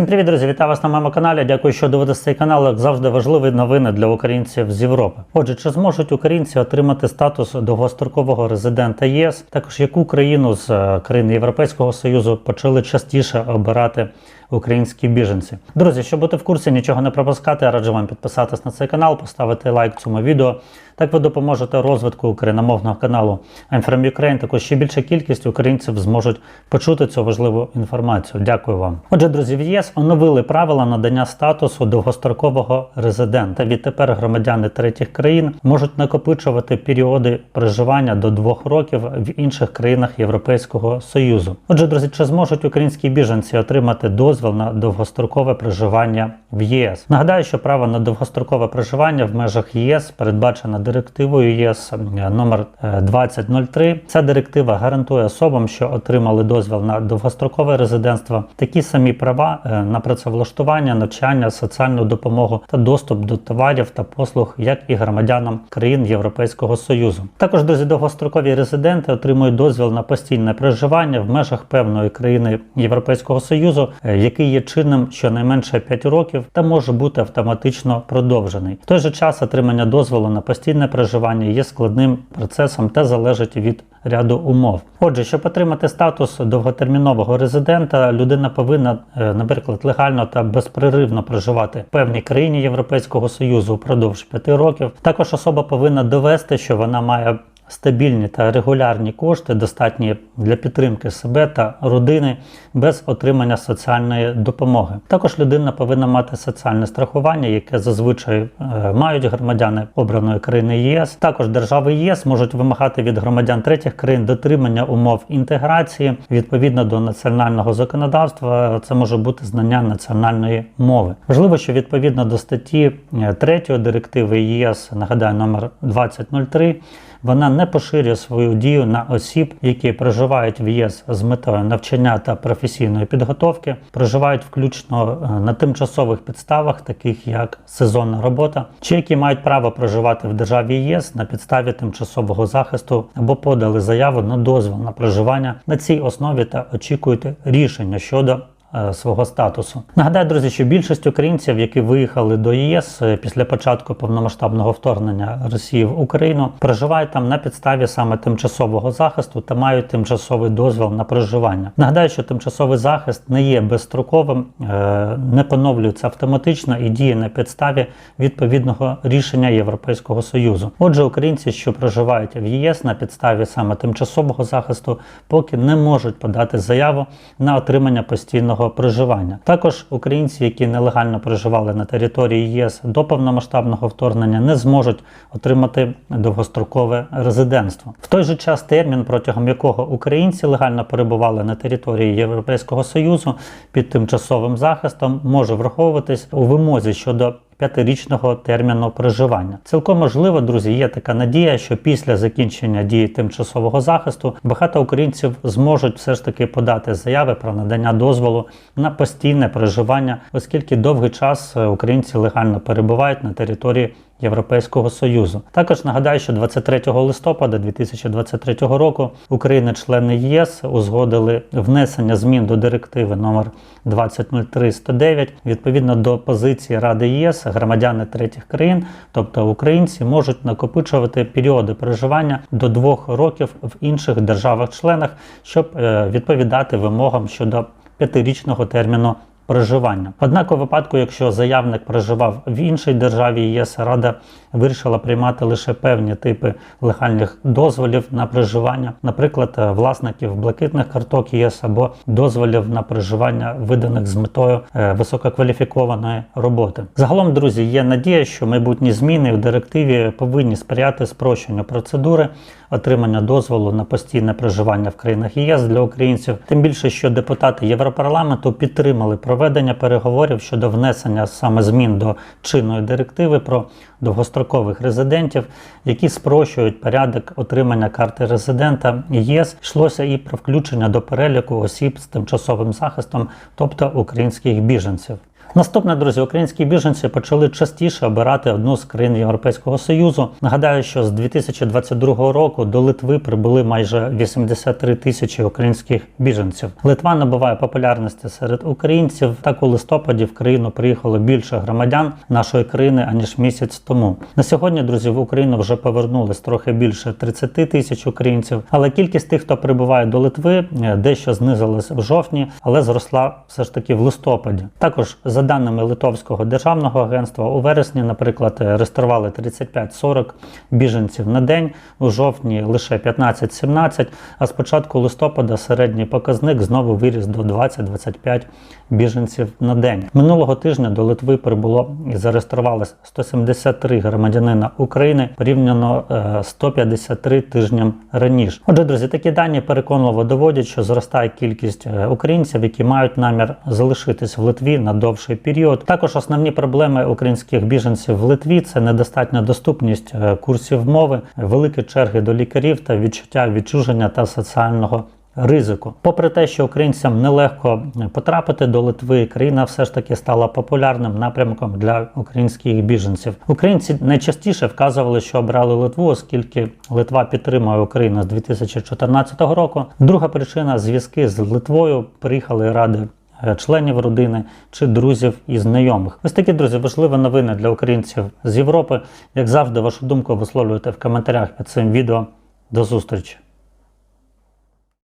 Всім привіт, друзі! Вітаю вас на моєму каналі. Дякую, що дивитесь цей канал. Як завжди, важливі новини для українців з Європи. Отже, чи зможуть українці отримати статус довгострокового резидента ЄС? Також яку країну з е, країн Європейського Союзу почали частіше обирати українські біженці? Друзі, щоб бути в курсі, нічого не пропускати, я раджу вам підписатись на цей канал, поставити лайк цьому відео. Так ви допоможете розвитку україномовного каналу I'm Ukraine. Також ще більша кількість українців зможуть почути цю важливу інформацію. Дякую вам. Отже, друзі, в ЄС оновили правила надання статусу довгострокового резидента. Відтепер громадяни третіх країн можуть накопичувати періоди проживання до двох років в інших країнах Європейського Союзу. Отже, друзі, чи зможуть українські біженці отримати дозвіл на довгострокове проживання в ЄС? Нагадаю, що право на довгострокове проживання в межах ЄС передбачено директивою ЄС е, номер е, 2003. Ця директива гарантує особам, що отримали дозвіл на довгострокове резидентство, такі самі права е, на працевлаштування, навчання, соціальну допомогу та доступ до товарів та послуг, як і громадянам країн Європейського Союзу. Також друзі, довгострокові резиденти отримують дозвіл на постійне проживання в межах певної країни Європейського Союзу, е, який є чинним щонайменше 5 років та може бути автоматично продовжений. В той же час отримання дозволу на постійне проживання є складним процесом та залежить від ряду умов. Отже, щоб отримати статус довготермінового резидента, людина повинна, е, наприклад, легально та безперервно проживати в певній країні Європейського Союзу впродовж 5 років. Також особа повинна довести, що вона має стабільні та регулярні кошти, достатні для підтримки себе та родини без отримання соціальної допомоги. Також людина повинна мати соціальне страхування, яке зазвичай е, мають громадяни обраної країни ЄС. Також держави ЄС можуть вимагати від громадян третіх країн дотримання умов інтеграції відповідно до національного законодавства. Це може бути знання національної мови. Важливо, що відповідно до статті 3 директиви ЄС, нагадаю, номер 2003, вона не поширює свою дію на осіб, які проживають в ЄС з метою навчання та професійної підготовки, проживають включно е, на тимчасових підставах, таких як сезонна робота, чи які мають право проживати в державі ЄС на підставі тимчасового захисту або подали заяву на дозвіл на проживання. На цій основі та очікують рішення щодо свого статусу. Нагадаю, друзі, що більшість українців, які виїхали до ЄС е, після початку повномасштабного вторгнення Росії в Україну, проживають там на підставі саме тимчасового захисту та мають тимчасовий дозвіл на проживання. Нагадаю, що тимчасовий захист не є безстроковим, е, не поновлюється автоматично і діє на підставі відповідного рішення Європейського союзу. Отже, українці, що проживають в ЄС на підставі саме тимчасового захисту, поки не можуть подати заяву на отримання постійного проживання. Також українці, які нелегально проживали на території ЄС до повномасштабного вторгнення, не зможуть отримати довгострокове резидентство. В той же час термін, протягом якого українці легально перебували на території Європейського союзу під тимчасовим захистом, може враховуватись у вимозі щодо п'ятирічного терміну проживання. Цілком можливо, друзі, є така надія, що після закінчення дії тимчасового захисту багато українців зможуть все ж таки подати заяви про надання дозволу на постійне проживання, оскільки довгий час е, українці легально перебувають на території Європейського союзу. Також нагадаю, що 23 листопада 2023 року Україна-члени ЄС узгодили внесення змін до директиви номер 2003-109. Відповідно до позиції Ради ЄС, громадяни третіх країн, тобто українці, можуть накопичувати періоди проживання до двох років в інших державах-членах, щоб е, відповідати вимогам щодо п'ятирічного терміну проживання. Однак у випадку, якщо заявник проживав в іншій державі ЄС, Рада вирішила приймати лише певні типи легальних дозволів на проживання, наприклад, е, власників блакитних карток ЄС або дозволів на проживання, виданих з метою е, висококваліфікованої роботи. Загалом, друзі, є надія, що майбутні зміни в директиві повинні сприяти спрощенню процедури отримання дозволу на постійне проживання в країнах ЄС для українців. Тим більше, що депутати Європарламенту підтримали проведення переговорів щодо внесення саме змін до чинної директиви про довгострокових резидентів, які спрощують порядок отримання карти резидента ЄС. Йшлося і про включення до переліку осіб з тимчасовим захистом, тобто українських біженців. Наступне, друзі, українські біженці почали частіше обирати одну з країн Європейського Союзу. Нагадаю, що з 2022 року до Литви прибули майже 83 тисячі українських біженців. Литва набуває популярності серед українців. Так у листопаді в країну приїхало більше громадян нашої країни аніж місяць тому. На сьогодні, друзі, в Україну вже повернулись трохи більше 30 тисяч українців, але кількість тих, хто прибуває до Литви, е, дещо знизилась в жовтні, але зросла все ж таки в листопаді. Також за даними Литовського державного агентства, у вересні, наприклад, е, реєстрували 35-40 біженців на день, у жовтні лише 15-17, а з початку листопада середній показник знову виріс до 20-25 біженців на день. Минулого тижня до Литви прибуло і зареєструвалось 173 громадянина України порівняно е, 153 тижням раніше. Отже, друзі, такі дані переконливо доводять, що зростає кількість е, українців, які мають намір залишитись в Литві на довший період. Також основні проблеми українських біженців в Литві це недостатня доступність е, курсів мови, великі черги до лікарів та відчуття відчуження та соціального. Ризику, попри те, що українцям нелегко потрапити до Литви, країна все ж таки стала популярним напрямком для українських біженців. Українці найчастіше вказували, що обрали Литву, оскільки Литва підтримує Україну з 2014 року. Друга причина зв'язки з Литвою приїхали ради е, членів родини чи друзів і знайомих. Ось такі друзі, важливі новини для українців з Європи. Як завжди, вашу думку висловлюйте в коментарях під цим відео. До зустрічі!